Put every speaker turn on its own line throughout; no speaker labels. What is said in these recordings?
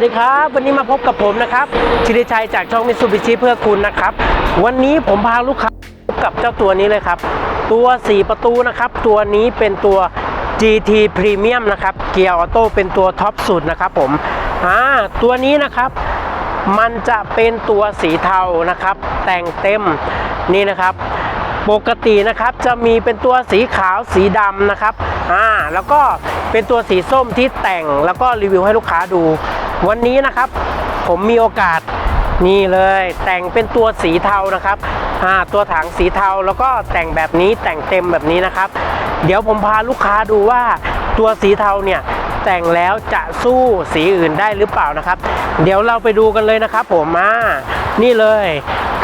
วัสดีครับ วันนี้มาพบกับผมนะครับชิริชัยจากช่องมิสูบิชิเพื่อคุณนะครับ วันนี้ผมพาลูกค้าพบกับเจ้าตัวนี้เลยครับ ตัว 4 ประตูนะครับ ตัวนี้เป็นตัว GT Premium นะครับ เกียร์ออโต้เป็นตัวท็อปสุดนะครับผมอ่าตัวนี้นะครับมันจะเป็นตัวสีเทานะครับ แต่งเต็มนี่นะครับ ปกตินะครับจะมีเป็นตัวสีขาวสีดำนะครับอ่าแล้วก็เป็นตัวสีส้มที่แต่งแล้วก็รีวิวให้ลูกค้าดู วันนี้นะครับผมมีโอกาสนี่เลยแต่งเป็นตัวสีเทานะครับตัวถังสีเทาแล้วก็แต่งแบบนี้แต่งเต็มแบบนี้นะครับ เดี๋ยวผมพาลูกค้าดูว่าตัวสีเทาเนี่ยแต่งแล้วจะสู้สีอื่นได้หรือเปล่านะครับ เดี๋ยวเราไปดูกันเลยนะครับ ผมมานี่เลย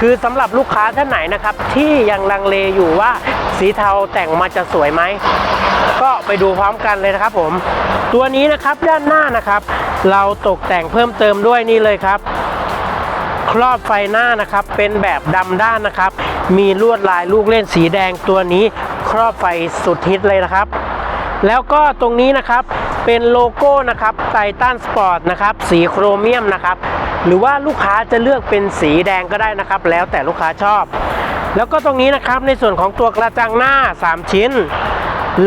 คือสำหรับลูกค้าท่านไหนนะครับ ที่ยังลังเลอยู่ว่าสีเทาแต่งมาจะสวยไหม ก็ไปดูพร้อมกันเลยนะครับผม ตัวนี้นะครับด้านหน้านะครับ เราตกแต่งเพิ่มเติมด้วยนี่เลยครับ ครอบไฟหน้านะครับเป็นแบบดำด้านนะครับ มีลวดลายลูกเล่นสีแดงตัวนี้ครอบไฟสุดฮิตเลยนะครับ แล้วก็ตรงนี้นะครับเป็นโลโก้นะครับไททันสปอร์ตนะครับสีโครเมียมนะครับ หรือว่าลูกค้าจะเลือกเป็นสีแดงก็ได้นะครับ แล้วแต่ลูกค้าชอบ แล้วก็ตรงนี้นะครับในส่วนของตัวกระจังหน้า 3 ชิ้น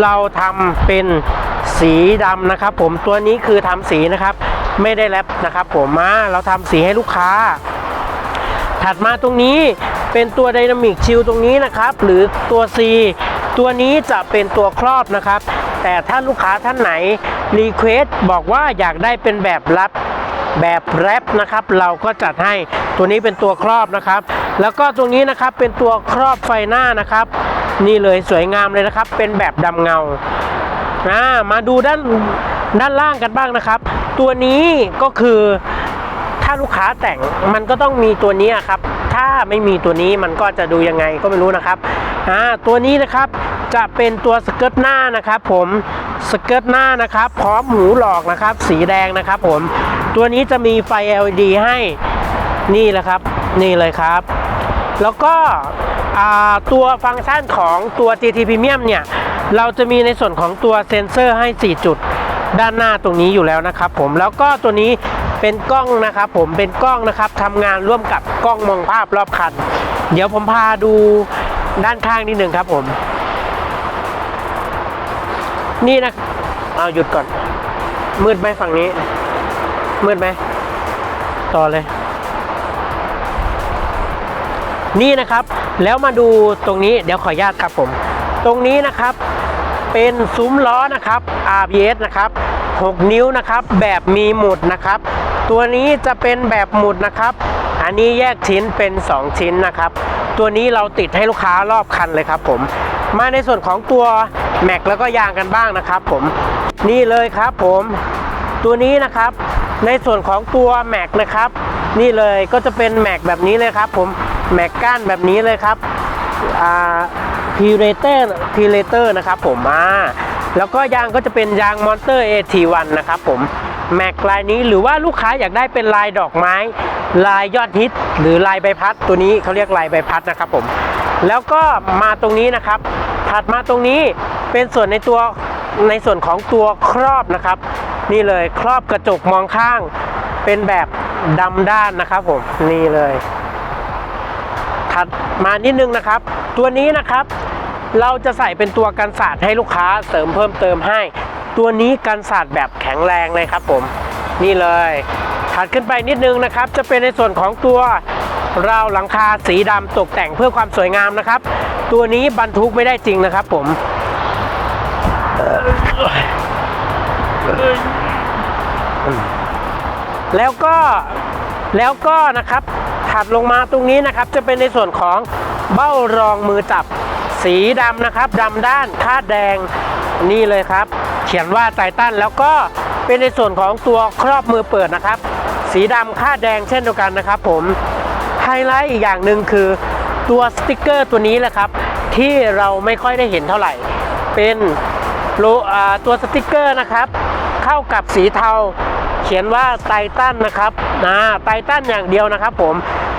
เราทำเป็นสีดำนะครับ ผมตัวนี้คือทำสีนะครับ ไม่ได้แรปนะครับ ผมมาเราทำสีให้ลูกค้า ถัดมาตรงนี้เป็นตัวไดนามิกชิลตรงนี้นะครับ หรือตัว C ตัวนี้จะเป็นตัวครอบนะครับ แต่ถ้าลูกค้าท่านไหนรีเควสบอกว่าอยากได้เป็นแบบรับแบบแรปนะครับ เราก็จัดให้ตัวนี้เป็นตัวครอบนะครับ แล้วก็ตรงนี้นะครับเป็นตัวครอบไฟหน้านะครับ นี่เลยสวยงามเลยนะครับ เป็นแบบดำเงาอ่ามาดูด้านด้านล่างกันบ้างนะครับ ตัวนี้ก็คือถ้าลูกค้าแต่งมันก็ต้องมีตัวนี้ครับ ถ้าไม่มีตัวนี้มันก็จะดูยังไงก็ไม่รู้นะครับอ่าตัวนี้นะครับจะเป็นตัวสเกิร์ตหน้านะครับ ผมสเกิร์ตหน้านะครับ พร้อมหูหลอกนะครับ สีแดงนะครับ ผม ตัวนี้จะมีไฟ LED ให้นี่แหละครับ นี่เลยครับ แล้วก็ ตัวฟังก์ชันของตัว GT Premium เนี่ย เราจะมีในส่วนของตัวเซ็นเซอร์ให้ 4 จุดด้านหน้าตรงนี้อยู่แล้วนะครับผมแล้วก็ตัวนี้เป็นกล้องนะครับผมเป็นกล้องนะครับทำงานร่วมกับกล้องมองภาพรอบคัน เดี๋ยวผมพาดูด้านข้างนิดหนึ่งครับผม นี่นะเอาหยุดก่อน มืดไหมฝั่งนี้ มืดไหมต่อเลย นี่นะครับ แล้วมาดูตรงนี้เดี๋ยวขออนุญาตครับผม ตรงนี้นะครับเป็นซุ้มล้อนะครับ RBS นะครับ 6 นิ้วนะครับ แบบมีหมุดนะครับ ตัวนี้จะเป็นแบบหมุดนะครับ อันนี้แยกชิ้นเป็น 2 ชิ้นนะครับ ตัวนี้เราติดให้ลูกค้ารอบคันเลยครับผม มาในส่วนของตัวแม็กแล้วก็ยางกันบ้างนะครับ ผม นี่เลยครับผม ตัวนี้นะครับ ในส่วนของตัวแม็กนะครับ นี่เลยก็จะเป็นแม็กแบบนี้เลยครับผม แม็กก้านแบบนี้เลยครับอ่าพีเรเตอร์พีเรเตอร์นะครับผมมาแล้วก็ยางก็จะเป็นยางมอนเตอร์ AT1 นะครับผมแม็กลายนี้หรือว่าลูกค้าอยากได้เป็นลายดอกไม้ ลายยอดฮิต หรือลายใบพัด ตัวนี้เขาเรียกลายใบพัดนะครับผมแล้วก็มาตรงนี้นะครับ ถัดมาตรงนี้เป็นส่วนในตัวในส่วนของตัวครอบนะครับ นี่เลยครอบกระจกมองข้าง เป็นแบบดำด้านนะครับผมนี่เลยัดมานิดนึงนะครับ ตัวนี้นะครับ เราจะใส่เป็นตัวกันศาสตร์ให้ลูกค้าเสริมเพิ่มเติมให้ ตัวนี้กันศาสตร์แบบแข็งแรงเลยครับผม นี่เลยถัดขึ้นไปนิดนึงนะครับ จะเป็นในส่วนของตัวราวหลังคาสีดำตกแต่งเพื่อความสวยงามนะครับ ตัวนี้บรรทุกไม่ได้จริงนะครับผมแล้วก็แล้วก็นะครับ ถัดลงมาตรงนี้นะครับจะเป็นในส่วนของเบ้ารองมือจับสีดำนะครับดำด้านคาดแดงนี่เลยครับ เขียนว่าไททันแล้วก็เป็นในส่วนของตัวครอบมือเปิดนะครับ สีดำคาดแดงเช่นเดียวกันนะครับ ผมไฮไลท์อีกอย่างหนึ่งคือตัวสติกเกอร์ตัวนี้แหละครับ ที่เราไม่ค่อยได้เห็นเท่าไหร่ เป็นโลตัวสติกเกอร์นะครับ เข้ากับสีเทา เขียนว่าไททันนะครับนะไททันอย่างเดียวนะครับผม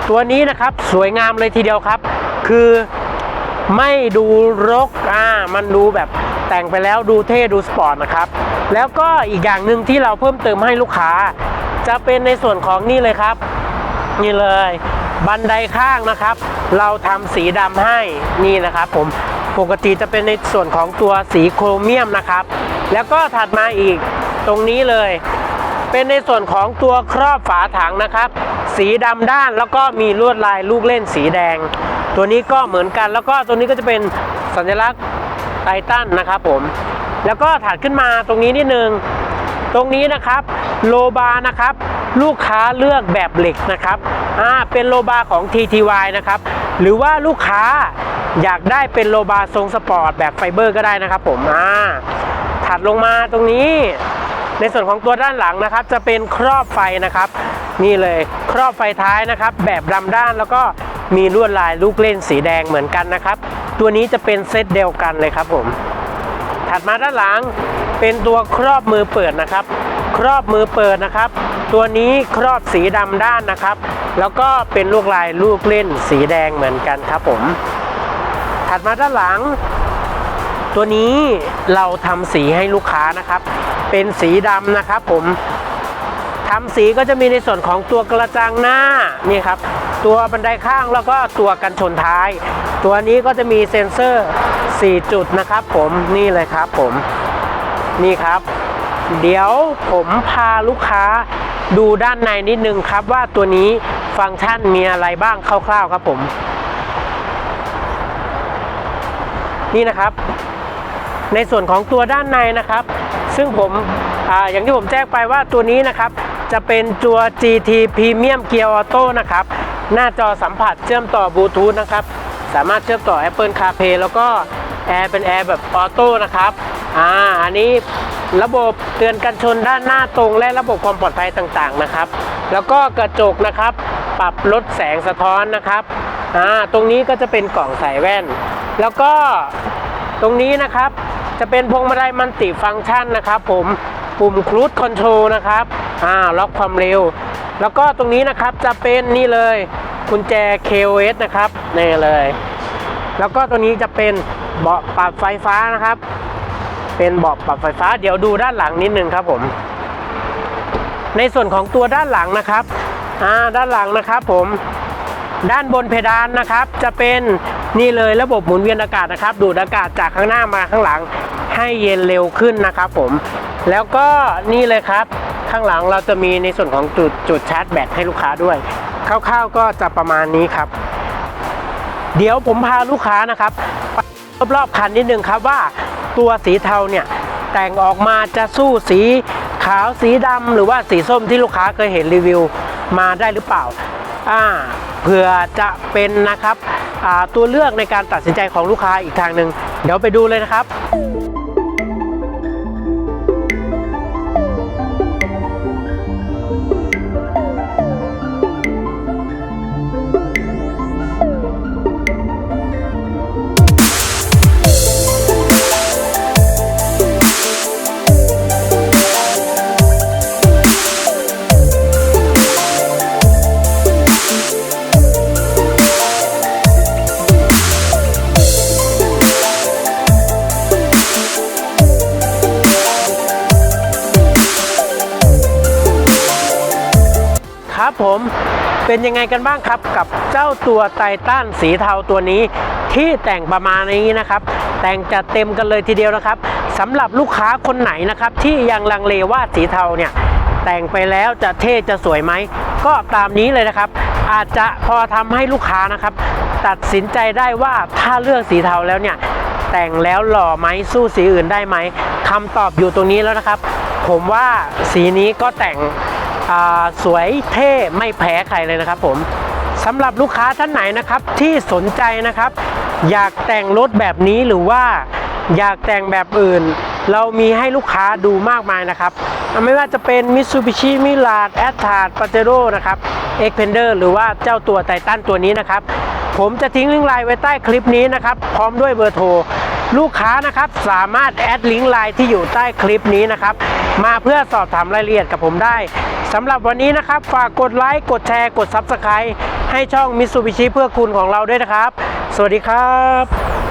ตัวนี้นะครับสวยงามเลยทีเดียวครับ คือไม่ดูรกอ่ามันดูแบบแต่งไปแล้วดูเท่ดูสปอร์ตนะครับ แล้วก็อีกอย่างหนึ่งที่เราเพิ่มเติมให้ลูกค้า จะเป็นในส่วนของนี่เลยครับ นี่เลย บันไดข้างนะครับ เราทำสีดำให้นี่นะครับ ผมปกติจะเป็นในส่วนของตัวสีโครเมียมนะครับ แล้วก็ถัดมาอีกตรงนี้เลย เป็นในส่วนของตัวครอบฝาถังนะครับ สีดำด้านแล้วก็มีลวดลายลูกเล่นสีแดง ตัวนี้ก็เหมือนกันแล้วก็ตัวนี้ก็จะเป็นสัญลักษณ์ไททันนะครับผม แล้วก็ถัดขึ้นมาตรงนี้นิดนึงตรงนี้นะครับโลบานะครับ ลูกค้าเลือกแบบเหล็กนะครับอ่าเป็นโลบาของ TTY นะครับ หรือว่าลูกค้าอยากได้เป็นโลบาทรงสปอร์ตแบบไฟเบอร์ก็ได้นะครับผมอ่าถัดลงมาตรงนี้ ในส่วนของตัวด้านหลังนะครับ จะเป็นครอบไฟนะครับ นี่เลยครอบไฟท้ายนะครับ แบบดำด้านแล้วก็มีลวดลายลูกเล่นสีแดงเหมือนกันนะครับ ตัวนี้จะเป็นเซตเดียวกันเลยครับผม ถัดมาด้านหลังเป็นตัวครอบมือเปิดนะครับ ครอบมือเปิดนะครับ ตัวนี้ครอบสีดำด้านนะครับ แล้วก็เป็นลูกลายลูกเล่นสีแดงเหมือนกันครับผม ถัดมาด้านหลัง ตัวนี้เราทำสีให้ลูกค้านะครับ เป็นสีดำนะครับผมทำสีก็จะมีในส่วนของตัวกระจังหน้านี่ครับ ตัวบันไดข้างแล้วก็ตัวกันชนท้าย ตัวนี้ก็จะมีเซ็นเซอร์ 4 จุดนะครับผมนี่เลยครับผมนี่ครับ เดี๋ยวผมพาลูกค้าดูด้านในนิดนึงครับว่าตัวนี้ฟังก์ชันมีอะไรบ้างคร่าวๆครับผม นี่นะครับ ในส่วนของตัวด้านในนะครับ ซึ่งผมออย่างที่ผมแจ้งไปว่าตัวนี้นะครับ จะเป็นตัว GT Premium Gear Auto นะครับ หน้าจอสัมผัสเชื่อมต่อบลูทูธนะครับ สามารถเชื่อมต่อ Apple CarPlay แล้วก็แอร์เป็นแอร์แบบออโต้นะครับ อ่า อันนี้ระบบเตือนกันชนด้านหน้าตรง และระบบความปลอดภัยต่างๆนะครับ แล้วก็กระจกนะครับ ปรับลดแสงสะท้อนนะครับ อ่า ตรงนี้ก็จะเป็นกล่องใส่แว่น แล้วก็ตรงนี้นะครับ จะเป็นพวงมาลัยมัลติฟังก์ชันนะครับผมปุ่มครู e คอนโทรลนะครับอ่าล็อกความเร็ว แล้วก็ตรงนี้นะครับจะเป็นนี่เลยกุญแจ KOS นะครับนี่เลย แล้วก็ตัวนี้จะเป็นเบาะปรับไฟฟ้านะครับ เป็นเบาะปรับไฟฟ้า เดี๋ยวดูด้านหลังนิดนึงครับผม ในส่วนของตัวด้านหลังนะครับอ่าด้านหลังนะครับผม ด้านบนเพดานนะครับ จะเป็นนี่เลยระบบหมุนเวียนอากาศนะครับ ดูดอากาศจากข้างหน้ามาข้างหลังให้เย็นเร็วขึ้นนะครับผม แล้วก็นี่เลยครับ ข้างหลังเราจะมีในส่วนของจุดจุดชาร์จแบตให้ลูกค้าด้วยคร่าวๆก็จะประมาณนี้ครับ เดี๋ยวผมพาลูกค้านะครับรอบๆคันนิดนึงครับว่าตัวสีเทาเนี่ยแต่งออกมาจะสู้สีขาวสีดำหรือว่าสีส้มที่ลูกค้าเคยเห็นรีวิวมาได้หรือเปล่า อ่าเผื่อจะเป็นนะครับตัวเลือกในการตัดสินใจของลูกค้าอีกทางหนึ่งเดี๋ยวไปดูเลยนะครับ ผมเป็นยังไงกันบ้างครับกับเจ้าตัวไททันสีเทาตัวนี้ที่แต่งประมาณนี้นะครับ แต่งจัดเต็มกันเลยทีเดียวนะครับสำหรับลูกค้าคนไหนนะครับ ที่ยังลังเลว่าสีเทาเนี่ยแต่งไปแล้วจะเท่จะสวยไหมก็ตามนี้เลยนะครับ อาจจะพอทำให้ลูกค้านะครับ ตัดสินใจได้ว่าถ้าเลือกสีเทาแล้วเนี่ยแต่งแล้วหล่อไหมสู้สีอื่นได้ไหมคำตอบอยู่ตรงนี้แล้วนะครับ ผมว่าสีนี้ก็แต่ง สวยเท่ไม่แพ้ใครเลยนะครับผมสำหรับลูกค้าท่านไหนนะครับที่สนใจนะครับ อยากแต่งรถแบบนี้หรือว่าอยากแต่งแบบอื่น เรามีให้ลูกค้าดูมากมายนะครับ ไม่ว่าจะเป็น Mitsubishi m i r a g a t t a r p a j e r o นะครับ e x p e n d e r หรือว่าเจ้าตัวไททันตัวนี้นะครับ ผมจะทิ้งลิงก์ไลน์ไว้ใต้คลิปนี้นะครับ พร้อมด้วยเบอร์โทร ลูกค้านะครับสามารถแอดลิงก์ไลน์ที่อยู่ใต้คลิปนี้นะครับ มาเพื่อสอบถามรายละเอียดกับผมได้สำหรับวันนี้นะครับ ฝากกดไลค์กดแชร์กด Subscribe ให้ช่อง Mitsubishi เพื่อคุณของเราด้วยนะครับ สวัสดีครับ